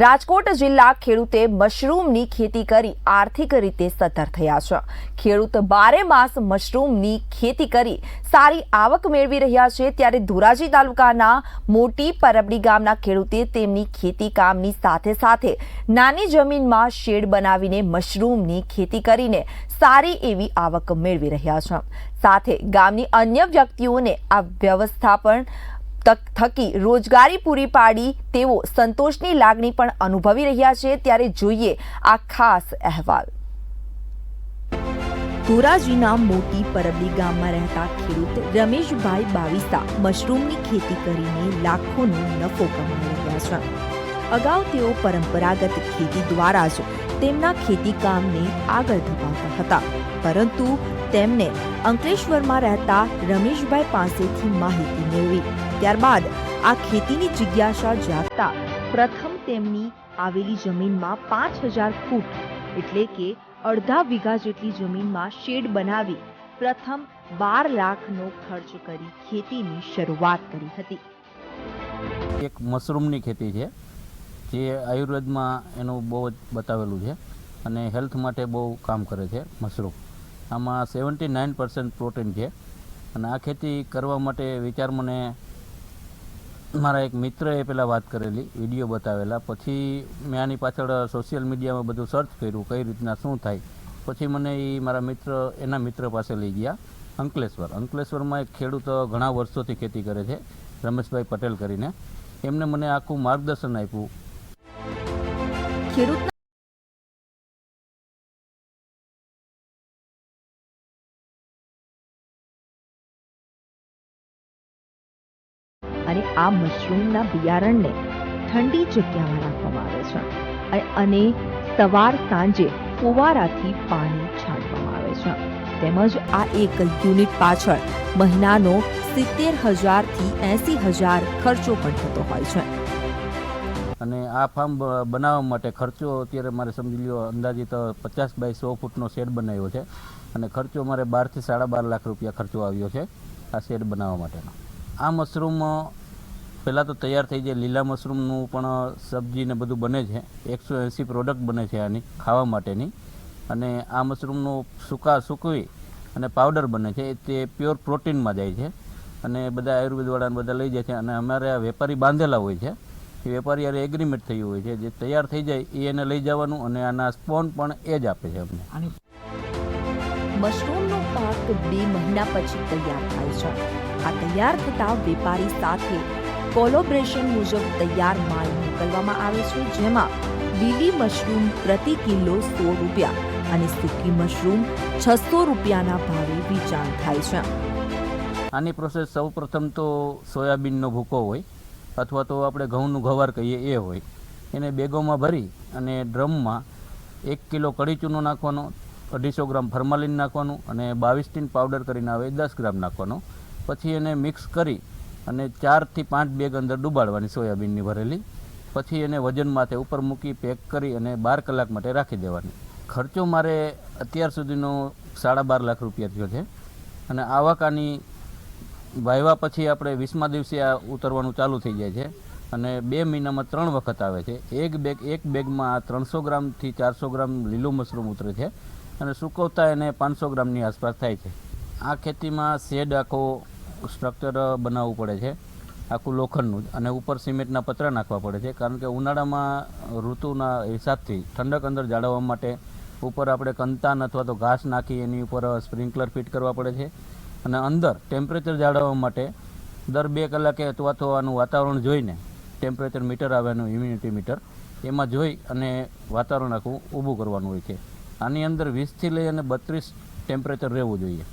રાજકોટ જિલ્લા ખેડૂતે મશરૂમની ખેતી કરી આર્થિક રીતે સદ્ધર થયા છે. ખેડૂત બારે માસ મશરૂમની ખેતી કરી સારી આવક મેળવી રહ્યા છે ત્યારે ધોરાજી તાલુકાના મોટી પરબડી ગામના ખેડૂતે તેમની ખેતી કામની સાથે સાથે નાની જમીનમાં શેડ બનાવીને મશરૂમની ખેતી કરીને સારી એવી આવક મેળવી રહ્યા છે. સાથે ગામની અન્ય વ્યક્તિઓને આ વ્યવસ્થાપન તક થકી રોજગારી પૂરી પાડી તેઓ સંતોષની લાગણી પણ અનુભવી રહ્યા છે. ત્યારે જોઈએ આ ખાસ અહેવાલ. ધોરાજીના મોટી પરબલી ગામમાં રહેતા ખેડૂત રમેશભાઈ બાવીસા મશરૂમની ખેતી કરીને લાખોનો નફો કમાઈ રહ્યા છે. અગાઉ તેઓ પરંપરાગત ખેતી દ્વારા જ તેમના ખેતી કામને આગળ ધપાવતા હતા. પરંતુ તેમને અંકલેશ્વરમાં રહેતા રમેશભાઈ પાસેથી માહિતી મેળવી. ત્યારબાદ આ ખેતીની જિજ્ઞાસા જાગતા પ્રથમ તેમની આવેલી જમીનમાં પાંચ હજાર ફૂટ એટલે કે અડધા વીઘા જેટલી જમીનમાં શેડ બનાવી પ્રથમ બાર લાખનો ખર્ચ કરી ખેતીની શરૂઆત કરી હતી. એક મશરૂમની ખેતી છે, જે આયુર્વેદમાં એનું બહુ જ બતાવેલું છે અને હેલ્થ માટે બહુ કામ કરે છે મશરૂમ. આમાં સેવન્ટી નાઇન પર્સન્ટ પ્રોટીન છે અને આ ખેતી કરવા માટે વિચાર મને મારા એક મિત્રએ પહેલાં વાત કરેલી, વીડિયો બતાવેલા. પછી મેં આની પાછળ સોશિયલ મીડિયામાં બધું સર્ચ કર્યું, કઈ રીતના શું થાય. પછી મને એ મારા મિત્ર, એના મિત્ર પાસે લઈ ગયા, અંકલેશ્વર. અંકલેશ્વરમાં એક ખેડૂત ઘણા વર્ષોથી ખેતી કરે છે, રમેશભાઈ પટેલ કરીને. એમને મને આખું માર્ગદર્શન આપ્યું. ખેડૂત અને આ મશરૂમના બિયારણને ઠંડી જગ્યામાં રાખવામાં આવે છે. અને- સવાર સાંજે ફુવારાથી પાણી છાંટવામાં આવે છે. તેમજ આ એક યુનિટ પાછળ મહિનાનો સિત્તેર હજારથી એંસી હજાર ખર્ચો પણ થતો હોય છે. અને આ ફાર્મ બનાવવા માટે ખર્ચો અત્યારે મારે સમજી લ્યો અંદાજિત પચાસ બાય સો ફૂટનો શેડ બનાવ્યો છે. અને ખર્ચો મારે બારથી સાડા બાર લાખ રૂપિયા ખર્ચો આવ્યો છે આ શેડ બનાવવા માટેનો. આ મશરૂમ પહેલાં તો તૈયાર થઈ જાય. લીલા મશરૂમનું પણ સબ્જી ને બધું બને છે. એકસો એંસી પ્રોડક્ટ બને છે આની, ખાવા માટેની. અને આ મશરૂમનું સૂકા સૂકવી અને પાવડર બને છે. તે પ્યોર પ્રોટીનમાં જાય છે. અને બધા આયુર્વેદવાળાને બધા લઈ જાય છે. અને અમારે આ વેપારી બાંધેલા હોય છે. એ વેપારી યારે એગ્રીમેન્ટ થયું હોય છે. જે તૈયાર થઈ જાય એ એને લઈ જવાનું અને આના સ્પોન પણ એ જ આપે છે અમને. મશરૂમનો પાક બે મહિના પછી તૈયાર થાય છે. આ તૈયાર થતા વેપારી સાથે કોલોબ્રેશન મુજબ તૈયાર માલ મોકલવામાં આવે છે, જેમાં લીલી મશરૂમ પ્રતિ કિલો સો રૂપિયા અને સૂકી મશરૂમ છસો રૂપિયાના ભાવે વેચાણ થાય છે. આની પ્રોસેસ સૌ પ્રથમ તો સોયાબીનનો ભૂકો હોય, અથવા તો આપણે ઘઉંનું ઘવાર કહીએ એ હોય. એને બેગોમાં ભરી અને ડ્રમમાં એક કિલો કડી ચૂનો નાખવાનો, અઢીસો ગ્રામ ફર્માલિન નાખવાનું અને બાવીસ ટીન પાવડર કરીને આવે દસ ગ્રામ નાખવાનો. પછી એને મિક્સ કરી અને ચારથી પાંચ બેગ અંદર ડૂબાડવાની સોયાબીનની ભરેલી. પછી એને વજન માથે ઉપર મૂકી પેક કરી અને બાર કલાક માટે રાખી દેવાની. ખર્ચો મારે અત્યાર સુધીનો સાડા બાર લાખ રૂપિયા થયો છે. અને આવાકાની વાયવા પછી આપણે વીસમા દિવસે આ ઉતરવાનું ચાલુ થઈ જાય છે. અને બે મહિનામાં ત્રણ વખત આવે છે. એક બેગ, એક બેગમાં ત્રણસો ગ્રામથી ચારસો ગ્રામ લીલું મશરૂમ ઉતરે છે. અને સુકવતા એને પાંચસો ગ્રામની આસપાસ થાય છે. આ ખેતીમાં શેડ આખો સ્ટ્રક્ચર બનાવવું પડે છે. આખું લોખંડનું જ. અને ઉપર સિમેન્ટના પતરા નાખવા પડે છે. કારણ કે ઉનાળામાં ઋતુના હિસાબથી ઠંડક અંદર જાળવવા માટે ઉપર આપણે કંતાન અથવા તો ઘાસ નાખી એની ઉપર સ્પ્રિંકલર ફિટ કરવા પડે છે. અને અંદર ટેમ્પરેચર જાળવવા માટે દર બે કલાકે અથવા તો આનું વાતાવરણ જોઈને ટેમ્પરેચર મીટર આવેનું ઇમ્યુનિટી મીટર, એમાં જોઈ અને વાતાવરણ આખું ઊભું કરવાનું હોય છે. આની અંદર વીસથી લઈ અને બત્રીસ ટેમ્પરેચર રહેવું જોઈએ.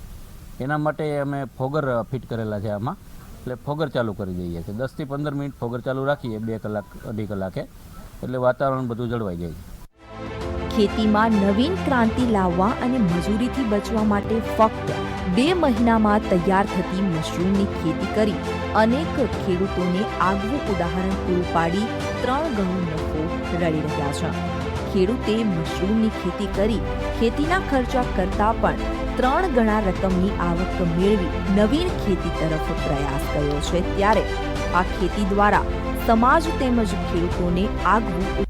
એના માટે અમે ફોગર ફિટ કરેલા છે આમાં. એટલે ફોગર ચાલુ કરી દઈએ છીએ. દસથી પંદર મિનિટ ફોગર ચાલુ રાખીએ, બે કલાક, અઢી કલાકે. એટલે વાતાવરણ બધું જળવાઈ જાય છે. ખેતીમાં નવીન ક્રાંતિ લાવવા અને મજૂરીથી બચવા માટે ફક્ત બે મહિનામાં તૈયાર થતી મશરૂમની ખેતી કરી અનેક ખેડૂતોને આગવું ઉદાહરણ પૂરું પાડી ત્રણ ગણો નફો રળી રહ્યા છે. ખેડૂતે મશરૂમની ખેતી કરી, ખેતીના ખર્ચા કરતાં પણ ત્રણ ગણા રકમની આવક મેળવી નવીન ખેતી તરફ પ્રયાસ કર્યો છે. ત્યારે આ ખેતી દ્વારા સમાજ તેમજ ખેડૂતોને આગવું